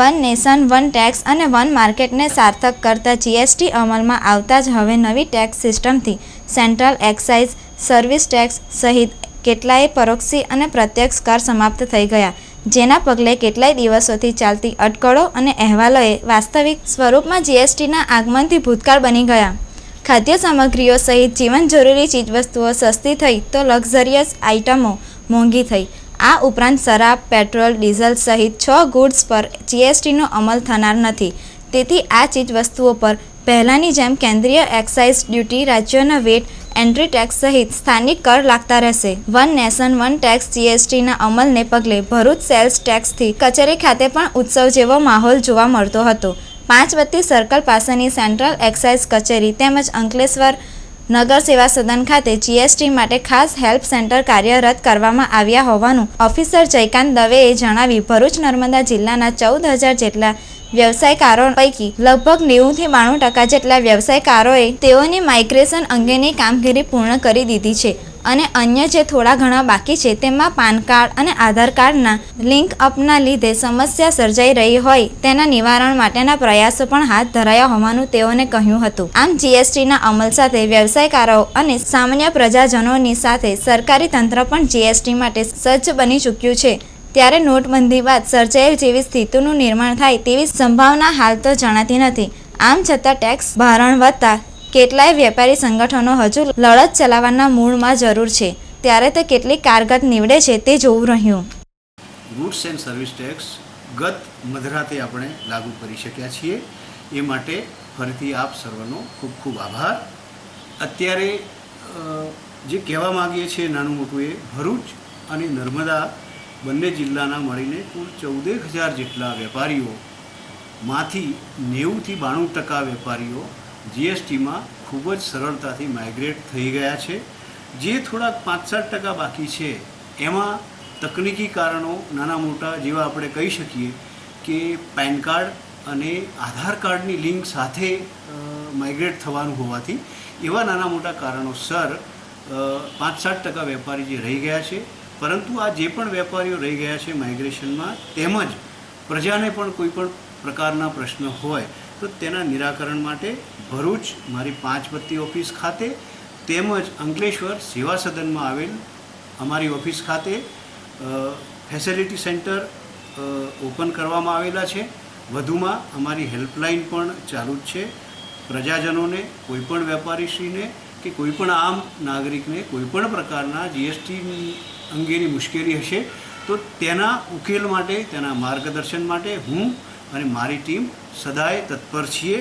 One nation, one tax અને one માર્કેટને સાર્થક કરતા જીએસટી અમલમાં આવતા જ હવે નવી ટેક્સ સિસ્ટમથી સેન્ટ્રલ એક્સાઇઝ સર્વિસ ટેક્સ સહિત કેટલાય પરોક્ષી અને પ્રત્યક્ષ કર સમાપ્ત થઈ ગયા. જેના પગલે કેટલાય દિવસોથી ચાલતી અટકળો અને અહેવાલોએ વાસ્તવિક સ્વરૂપમાં જીએસટીના આગમનથી ભૂતકાળ બની ગયા. ખાદ્ય સામગ્રીઓ સહિત જીવન જરૂરી ચીજવસ્તુઓ સસ્તી થઈ તો લક્ઝરિયસ આઇટમો મોંઘી થઈ. આ ઉપરાંત શરાબ, પેટ્રોલ, ડીઝલ સહિત છ ગુડ્સ પર જીએસટીનો અમલ થનાર નથી. તેથી આ ચીજવસ્તુઓ પર પહેલાંની જેમ કેન્દ્રીય એક્સાઇઝ ડ્યુટી, રાજ્યોના વેટ, એન્ટ્રી ટેક્સ સહિત સ્થાનિક કર લાગતા રહેશે. વન નેશન, વન ટેક્સ જીએસટીના અમલને પગલે ભરૂચ સેલ્સ ટેક્સથી કચેરી ખાતે પણ ઉત્સવ જેવો માહોલ જોવા મળતો હતો. પાંચ બત્તી સર્કલ પાસેની સેન્ટ્રલ એક્સાઇઝ કચેરી તેમજ અંકલેશ્વર નગર સેવા સદન ખાતે જીએસટી માટે ખાસ હેલ્પ સેન્ટર કાર્યરત કરવામાં આવ્યા હોવાનું ઓફિસર જયકાંત દવેએ જણાવી ભરૂચ નર્મદા જિલ્લાના ચૌદ હજાર જેટલા વ્યવસાયકારો પૈકી લગભગ નેવુંથી બાણું ટકા જેટલા વ્યવસાયકારોએ તેઓની માઇગ્રેશન અંગેની કામગીરી પૂર્ણ કરી દીધી છે. અને અન્ય જે થોડા ઘણા બાકી છે તેમાં પાન કાર્ડ અને આધાર કાર્ડના લિંક અપના લીધે સમસ્યા સર્જાઈ રહી હોય તેના નિવારણ માટેના પ્રયાસો પણ હાથ ધરાયા હોવાનું તેઓને કહ્યું હતું. આમ જીએસટીના અમલ સાથે વ્યવસાયકારો અને સામાન્ય પ્રજાજનોની સાથે સરકારી તંત્ર પણ જીએસટી માટે સજ્જ બની ચૂક્યું છે. ત્યારે નોટબંધી બાદ સર્જાયેલ જેવી સ્થિતિનું નિર્માણ થાય તેવી સંભાવના હાલ તો જણાતી નથી. આમ છતાં ટેક્સ ભારણ વધતા કેટલાય વેપારી સંગઠનો હજુ લડત ચલાવવાના મૂળમાં જરૂર છે. ત્યારે તે કેટલી કારગત નીવડે છે તે જોવું રહ્યું. ગુડ્સ એન્ડ સર્વિસ ટેક્સ ગત મધરાતે આપણે લાગુ કરી શક્યા છીએ. એ માટે ફરીથી આપ સર્વનો ખૂબ ખૂબ આભાર. અત્યારે જે કહેવા માગીએ છીએ નાનું મોટું એ, ભરૂચ અને નર્મદા બંને જિલ્લાના મળીને કુલ ચૌદેક હજાર જેટલા વેપારીઓ, માંથી નેવુંથી બાણું ટકા વેપારીઓ જીએસટીમાં ખૂબ જ સરળતાથી માઇગ્રેટ થઈ ગયા છે. જે થોડાક પાંચ સાત ટકા બાકી છે, એમાં તકનિકી કારણો નાના મોટા જેવા આપણે કહી શકીએ કે પેન કાર્ડ અને આધાર કાર્ડની લિંક સાથે માઇગ્રેટ થવાનું હોવાથી એવા નાના મોટા કારણોસર પાંચ સાત ટકા વેપારી જે રહી ગયા છે. પરંતુ આ જે પણ વેપારીઓ રહી ગયા છે માઇગ્રેશનમાં તેમજ પ્રજાને પણ કોઈ પણ પ્રકારના પ્રશ્ન હોય. તો તેના નિરાકરણ માટે ભરૂચ મારી પાંચ બત્તી ઓફિસ ખાતે તેમજ અંકલેશ્વર સેવા સદનમાં આવેલ અમારી ઓફિસ ખાતે ફેસિલિટી સેન્ટર ઓપન કરવામાં આવેલા છે. વધુમાં અમારી હેલ્પલાઇન પણ ચાલુ જ છે. પ્રજાજનોને, કોઈપણ વેપારીશ્રીને કે કોઈપણ આમ નાગરિકને કોઈપણ પ્રકારના જીએસટી અંગેની મુશ્કેલી હશે, તો તેના ઉકેલ માટે, તેના માર્ગદર્શન માટે હું અને મારી ટીમ સદાય તત્પર છીએ.